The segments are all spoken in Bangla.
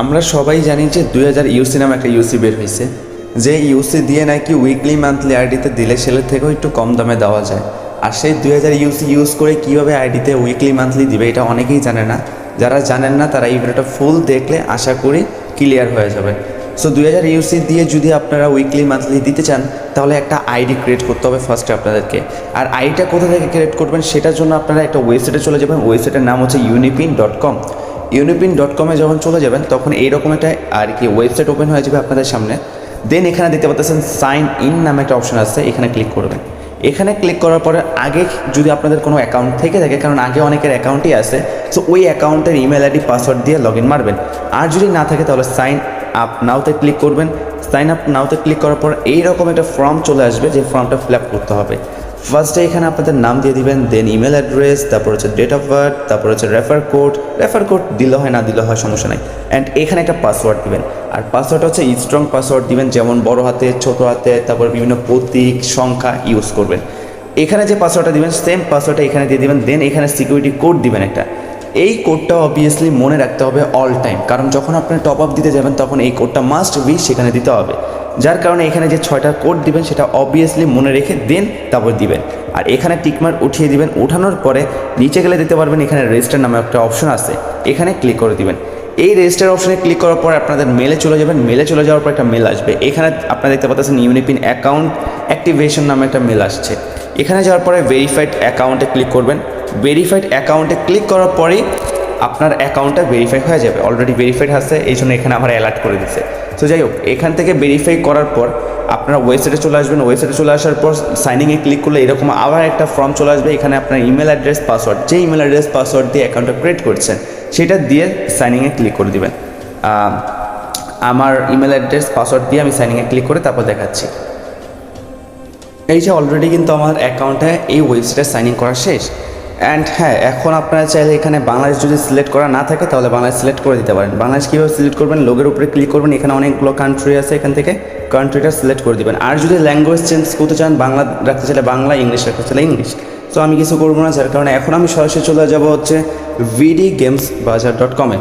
আমরা সবাই জানি যে দুই হাজার ইউসি নামে একটা ইউসি বের হয়েছে যে ইউসি দিয়ে নাকি উইকলি মান্থলি আইডিতে দিলে সেলের থেকেও একটু কম দামে দেওয়া যায়। আর সেই দুই হাজার ইউসি ইউজ করে কীভাবে আইডিতে উইকলি মান্থলি দিবে, এটা অনেকেই জানে না। যারা জানেন না, তারা এই ভিডিওটা ফুল দেখলে আশা করি ক্লিয়ার হয়ে যাবে। সো দুই হাজার ইউসি দিয়ে যদি আপনারা উইকলি মান্থলি দিতে চান, তাহলে একটা আইডি ক্রিয়েট করতে হবে ফার্স্টে আপনাদেরকে। আর আইডিটা কোথা থেকে ক্রিয়েট করবেন, সেটার জন্য আপনারা একটা ওয়েবসাইটে চলে যাবেন। ওয়েবসাইটের নাম হচ্ছে UniPin dot com UniPin dot কমে যখন চলে যাবেন, তখন এইরকম একটা আর কি ওয়েবসাইট ওপেন হয়ে যাবে আপনাদের সামনে। দেন এখানে দেখতে পাচ্ছেন সাইন ইন নামে একটা অপশন আছে, এখানে ক্লিক করবেন। এখানে ক্লিক করার পরে আগে যদি আপনাদের কোনো অ্যাকাউন্ট থেকে থাকে, কারণ আগে অনেকের অ্যাকাউন্টই আছে সো ওই অ্যাকাউন্টের ইমেল আইডি পাসওয়ার্ড দিয়ে লগ মারবেন। আর যদি না থাকে, তাহলে সাইন আপ নাওতে ক্লিক করবেন। সাইন আপ নাওতে ক্লিক করার পর এইরকম একটা ফর্ম চলে আসবে, যে ফর্মটা ফিল করতে হবে। ফার্স্টে এখানে আপনাদের নাম দিয়ে দিবেন দেন ইমেল অ্যাড্রেস তারপর হচ্ছে ডেট অফ বার্থ তারপর হচ্ছে রেফার কোড রেফার কোড দিলে হয়, না দিলে হয়, সমস্যা নাই। অ্যান্ড এখানে একটা পাসওয়ার্ড দিবেন। আর পাসওয়ার্ড হচ্ছে স্ট্রং পাসওয়ার্ড দিবেন, যেমন বড় হাতে, ছোট হাতে, তারপর বিভিন্ন প্রতীক, সংখ্যা ইউজ করবেন। এখানে যে পাসওয়ার্ডটা দিবেন সেম পাসওয়ার্ডটা এখানে দিয়ে দিবেন দেন এখানে সিকিউরিটি কোড দিবেন একটা। এই কোডটা অবভিয়াসলি মনে রাখতে হবে অল টাইম কারণ যখন আপনি টপ আপ দিতে যাবেন, তখন এই কোডটা মাস্ট বি সেখানে দিতে হবে। যার কারণে এখানে যে ছয়টা কোড দিবেন সেটা অবভিয়াসলি মনে রেখে দেন তারপর দিবেন। আর এখানে টিকমার্ক উঠিয়ে দিবেন। উঠানোর পরে নিচে গেলে দিতে পারবেন, এখানে রেজিস্টার নামে একটা অপশন আছে। এখানে ক্লিক করে দিবেন। এই রেজিস্টার অপশনে ক্লিক করার পর আপনাদের মেলে চলে যাবেন। মেলে চলে যাওয়ার পর একটা মেল আসবে। এখানে আপনারা দেখতে পাচ্ছেন ইউনিপিন অ্যাকাউন্ট অ্যাক্টিভেশন নামে একটা মেল আসছে। এখানে যাওয়ার পরে ভেরিফাইড অ্যাকাউন্টে ক্লিক করবেন। ভেরিফাইড অ্যাকাউন্টে ক্লিক করার পরেই আপনার অ্যাকাউন্টটা ভেরিফাই হয়ে যাবে। অলরেডি ভেরিফাইড আছে, এই জন্য এখানে আমার অ্যালার্ট করে দিচ্ছে তো যাই হোক, এখান থেকে ভেরিফাই করার পর আপনারা ওয়েবসাইটে চলে আসবেন। ওয়েবসাইটে চলে আসার পর সাইনিংয়ে ক্লিক করলে এরকম আবার একটা ফর্ম চলে আসবে। এখানে আপনার ইমেল অ্যাড্রেস পাসওয়ার্ড যে ইমেল অ্যাড্রেস পাসওয়ার্ড দিয়ে অ্যাকাউন্টটা ক্রিয়েট করছেন, সেটা দিয়ে সাইনিংয়ে ক্লিক করে দিবেন। আমার ইমেল অ্যাড্রেস পাসওয়ার্ড দিয়ে আমি সাইনিংয়ে ক্লিক করে তারপর দেখাচ্ছি। এই যে অলরেডি কিন্তু আমার অ্যাকাউন্টে এই ওয়েবসাইটে সাইন ইন করা শেষ। অ্যান্ড হ্যাঁ এখন আপনারা চাইলে এখানে বাংলাদেশ যদি সিলেক্ট করা না থাকে, তাহলে বাংলাদেশ সিলেক্ট করে দিতে পারেন। বাংলাদেশ কীভাবে সিলেক্ট করবেন? লোগের উপরে ক্লিক করবেন। এখানে অনেকগুলো কান্ট্রি আছে এখান থেকে। কান্ট্রিটা সিলেক্ট করে দিবেন। আর যদি ল্যাঙ্গুয়েজ চেঞ্জ করতে চান, বাংলা রাখতে চাইলে বাংলা ইংলিশ রাখতে চাইলে ইংলিশ তো আমি কিছু করব না, যার কারণে এখন আমি সরাসরি চলে যাব হচ্ছে ভিডি গেমস বাজার ডট কমে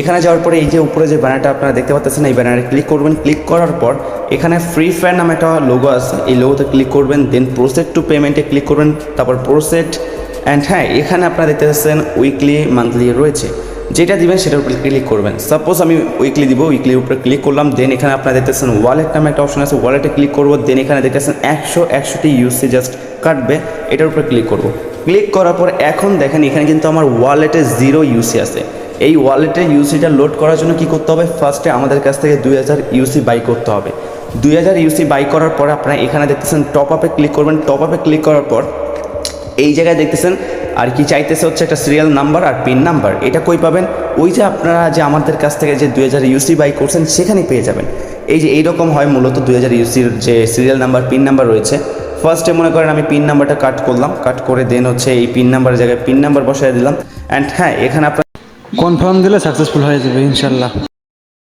এখানে যাওয়ার পরে এই যে উপরে যে ব্যানারটা আপনারা দেখতে পাচ্ছেন এই ব্যানারে ক্লিক করবেন। ক্লিক করার পর এখানে ফ্রি ফায়ার নামে একটা লোগো আছে। এই লোগোতে ক্লিক করবেন দেন প্রোসেট টু পেমেন্টে ক্লিক করবেন। তারপর প্রোসেট অ্যান্ড হ্যাঁ এখানে আপনারা দেখতে পাচ্ছেন উইকলি মান্থলি রয়েছে। যেটা দিবেন সেটার উপরে ক্লিক করবেন। সাপোজ আমি উইকলি দিব উইকলির উপরে ক্লিক করলাম দেন এখানে আপনারা দেখতেছেন ওয়ালেট নামে একটা অপশন আছে ওয়ালেটে ক্লিক করব দেন এখানে দেখতেছেন একশো, একশোটি ইউসি জাস্ট কাটবে, এটার উপরে ক্লিক করব। ক্লিক করার পর এখন দেখেন, এখানে কিন্তু আমার ওয়ালেটে জিরো ইউসি আছে। এই ওয়ালেটে ইউসিটা লোড করার জন্য কি করতে হবে? ফার্স্টে আমাদের কাছ থেকে দুই হাজার ইউসি বাই করতে হবে। দুই হাজার ইউসি বাই করার পর আপনারা এখানে দেখতেছেন টপ আপে ক্লিক করবেন। টপ আপে ক্লিক করার পর এই জায়গায় দেখতেছেন, আর কি চাইতেছে হচ্ছে একটা সিরিয়াল নাম্বার আর পিন নাম্বার এটা কই পাবেন? ওই যে আপনারা যে আমাদের কাছ থেকে যে দুই হাজার ইউসি বাই করছেন সেখানে পেয়ে যাবেন। এই যে এইরকম হয় মূলত দুই হাজার ইউসির যে সিরিয়াল নাম্বার পিন নাম্বার রয়েছে। ফার্স্টে মনে করেন আমি পিন নাম্বারটা কাট করলাম। কাট করে দেন হচ্ছে এই পিন নাম্বারের জায়গায় পিন নাম্বার বসায় দিলাম। অ্যান্ড হ্যাঁ এখানে আপনার কনফার্ম দিলে সাকসেসফুল হয়ে যাবে, ইনশাল্লাহ।